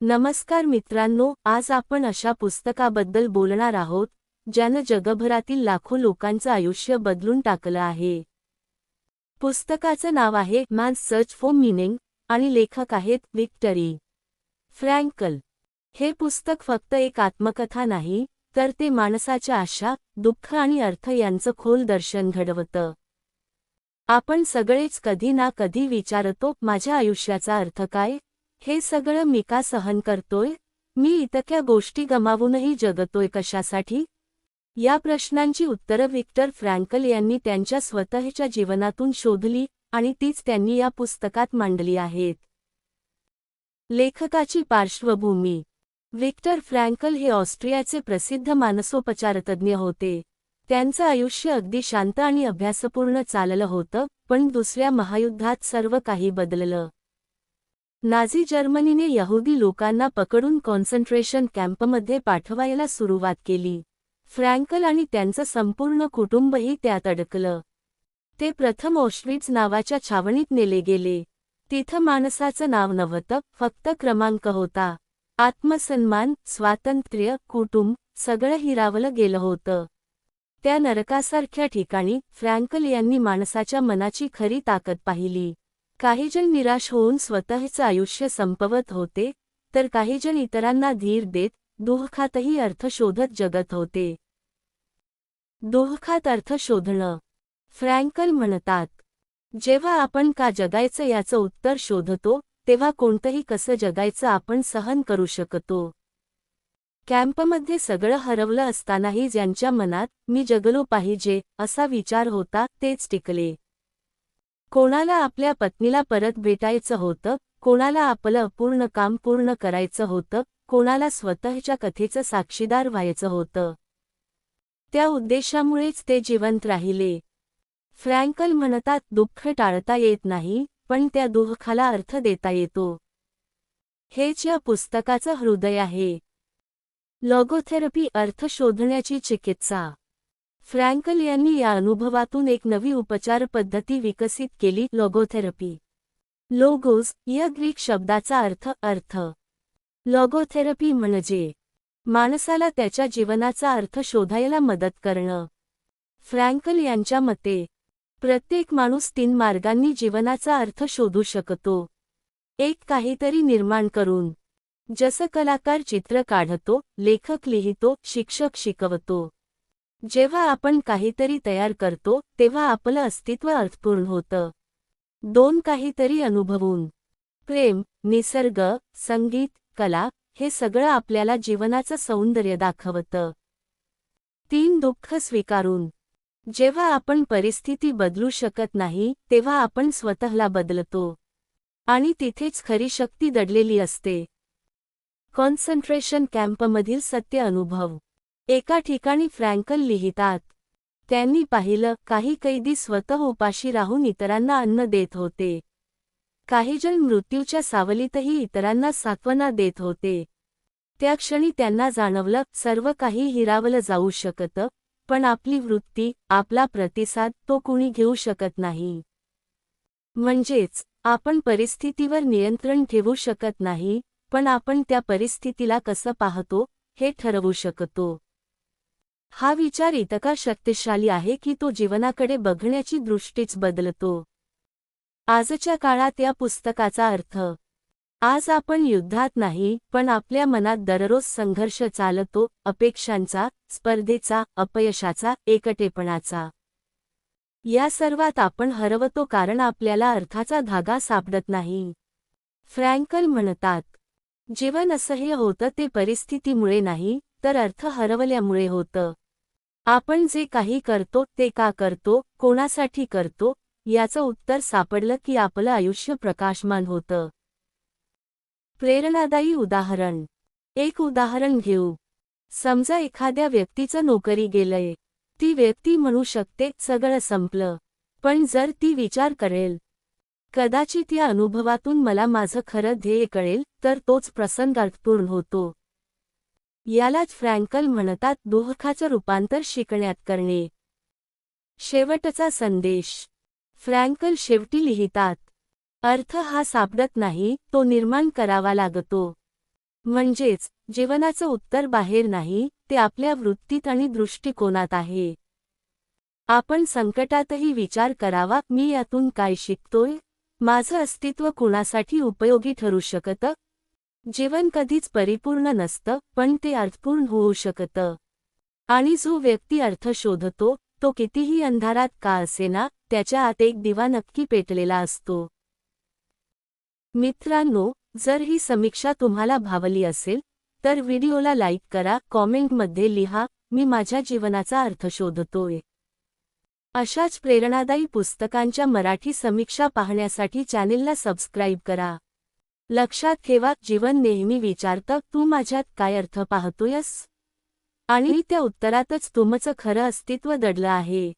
नमस्कार मित्रांनो आज आपण अशा पुस्तकाबद्दल बोलणार आहोत ज्यानं जगभरातील लाखो लोकांचं आयुष्य बदलून टाकलं आहे. पुस्तकाचं नाव आहे मॅन सर्च फॉर मिनिंग आणि लेखक आहेत विक्टरी फ्रँकल. हे पुस्तक फक्त एक आत्मकथा नाही तर ते माणसाच्या आशा दुःख आणि अर्थ यांचं खोल दर्शन घडवतं. आपण सगळेच कधी ना कधी विचारतो माझ्या आयुष्याचा अर्थ काय? हे सगळं मी का सहन करतोय? मी इतक्या गोष्टी गमावूनही जगतोय कशासाठी? या प्रश्नांची उत्तरं विक्टर फ्रँकल यांनी त्यांच्या स्वतःच्या जीवनातून शोधली आणि तीच त्यांनी या पुस्तकात मांडली आहेत. लेखकाची पार्श्वभूमी. विक्टर फ्रँकल हे ऑस्ट्रियाचे प्रसिद्ध मानसोपचारतज्ञ होते. त्यांचं आयुष्य अगदी शांत आणि अभ्यासपूर्ण चाललं होतं पण दुसऱ्या महायुद्धात सर्व काही बदललं. नाझी जर्मनीने यहुदी लोकांना पकडून कॉन्सन्ट्रेशन कॅम्पमध्ये पाठवायला सुरुवात केली. फ्रँकल आणि त्यांचं संपूर्ण कुटुंबही त्यात अडकलं. ते प्रथम ऑश्विट्झ नावाच्या छावणीत नेले गेले. तिथं माणसाचं नाव नव्हतं फक्त क्रमांक होता. आत्मसन्मान स्वातंत्र्य कुटुंब सगळं हिरावलं गेलं होतं. त्या नरकासारख्या ठिकाणी फ्रँकल यांनी माणसाच्या मनाची खरी ताकद पाहिली. काहीजण निराश होऊन स्वतःचं आयुष्य संपवत होते तर काहीजण इतरांना धीर देत दुःखातही अर्थ शोधत जगत होते. दुःखात अर्थ शोधणं. फ्रँकल म्हणतात. जेव्हा आपण का जगायचं याचं उत्तर शोधतो तेव्हा कोणतंही कसं जगायचं आपण सहन करू शकतो. कॅम्पमध्ये सगळं हरवलं असतानाही ज्यांच्या मनात मी जगलो पाहिजे असा विचार होता तेच टिकले. कोणाला आपल्या पत्नीला परत भेटायचं होतं कोणाला आपलं अपूर्ण काम पूर्ण करायचं होतं कोणाला स्वतःच्या कथेचं साक्षीदार व्हायचं होतं. त्या उद्देशामुळेच ते जिवंत राहिले. फ्रँकल म्हणतात दुःख टाळता येत नाही पण त्या दुःखाला अर्थ देता येतो. हेच या पुस्तकाचं हृदय आहे. लॉगोथेरपी अर्थ शोधण्याची चिकित्सा. फ्रँकल यांनी या अनुभवातून एक नवी उपचार पद्धती विकसित केली लॉगोथेरपी लोगोज या ग्रीक शब्दाचा अर्थ अर्थ. लॉगोथेरपी म्हणजे माणसाला त्याच्या जीवनाचा अर्थ शोधायला मदत करणं. फ्रँकल यांच्या मते प्रत्येक माणूस तीन मार्गांनी जीवनाचा अर्थ शोधू शकतो. एक काहीतरी निर्माण करून जसं कलाकार चित्र काढतो लेखक लिहितो शिक्षक शिकवतो. जेव्हा आपण काहीतरी तयार करतो तेव्हा आपलं अस्तित्व अर्थपूर्ण होतं. दोन काहीतरी अनुभवून. प्रेम निसर्ग संगीत कला हे सगळं आपल्याला जीवनाचं सौंदर्य दाखवतं. तीन दुःख स्वीकारून. जेव्हा आपण परिस्थिती बदलू शकत नाही तेव्हा आपण स्वतःला बदलतो. आणि तिथेच खरी शक्ती दडलेली असते. कॉन्सन्ट्रेशन कॅम्पमधील सत्य अनुभव. एका ठिकाणी फ्रँकल लिहितात. त्यांनी पाहिलं काही कैदी स्वतः उपाशी राहून इतरांना अन्न देत होते. काहीजण मृत्यूच्या सावलीतही इतरांना सात्वना देत होते. त्या क्षणी त्यांना जाणवलं सर्व काही हिरावलं जाऊ शकतं पण आपली वृत्ती आपला प्रतिसाद तो कुणी घेऊ शकत नाही. म्हणजेच आपण परिस्थितीवर नियंत्रण ठेवू शकत नाही पण आपण त्या परिस्थितीला कसं पाहतो हे ठरवू शकतो. हा विचार इतका शक्तिशाली आहे की तो जीवनाकडे बघण्याची दृष्टीच बदलतो. आजच्या काळात या पुस्तकाचा अर्थ आज आपण युद्धात नाही पण आपल्या मनात दररोज संघर्ष चालतो अपेक्षांचा स्पर्धेचा अपयशाचा एकटेपणाचा. या सर्वात आपण हरवतो कारण आपल्याला अर्थाचा धागा सापडत नाही. फ्रँकल म्हणतात जीवन असह्य होतं ते परिस्थितीमुळे नाही तर अर्थ हरवल्यामुळे होतं. आपण जे काही करतो ते का करतो कोणासाठी करतो याचं उत्तर सापडलं की आपलं आयुष्य प्रकाशमान होतं. प्रेरणादायी उदाहरण. एक उदाहरण घेऊ. समजा एखाद्या व्यक्तीचं नोकरी गेलंय. ती व्यक्ती म्हणू शकते सगळं संपलं. पण जर ती विचार करेल. कदाचित या अनुभवातून मला माझं खरं ध्येय कळेल तर तोच प्रसंगार्थपूर्ण होतो. यालाच फ्रँकल म्हणतात दुःखाचं रूपांतर शिकण्यात करणे. शेवटचा संदेश. फ्रँकल शेवटी लिहितात. अर्थ हा सापडत नाही तो निर्माण करावा लागतो. म्हणजेच जीवनाचं उत्तर बाहेर नाही ते आपल्या वृत्तीत आणि दृष्टिकोनात आहे. आपण संकटातही विचार करावा मी यातून काय शिकतोय? माझं अस्तित्व कुणासाठी उपयोगी ठरू शकतं? जीवन कधीच परिपूर्ण नसतं पण ते अर्थपूर्ण होऊ शकतं. आणि जो व्यक्ती अर्थ शोधतो तो कितीही अंधारात का असेना त्याच्या आत एक दिवा नक्की पेटलेला असतो. मित्रांनो जर ही समीक्षा तुम्हाला भावली असेल तर व्हिडिओला लाईक करा कॉमेंटमध्ये लिहा मी माझ्या जीवनाचा अर्थ शोधतोय. अशाच प्रेरणादायी पुस्तकांच्या मराठी समीक्षा पाहण्यासाठी चॅनेलला सबस्क्राईब करा. लक्षात ठेवा जीवन नेहमी विचारतं तू माझ्यात काय अर्थ पाहतोयस? आणि त्या उत्तरातच तुमचं खरं अस्तित्व दडलं आहे.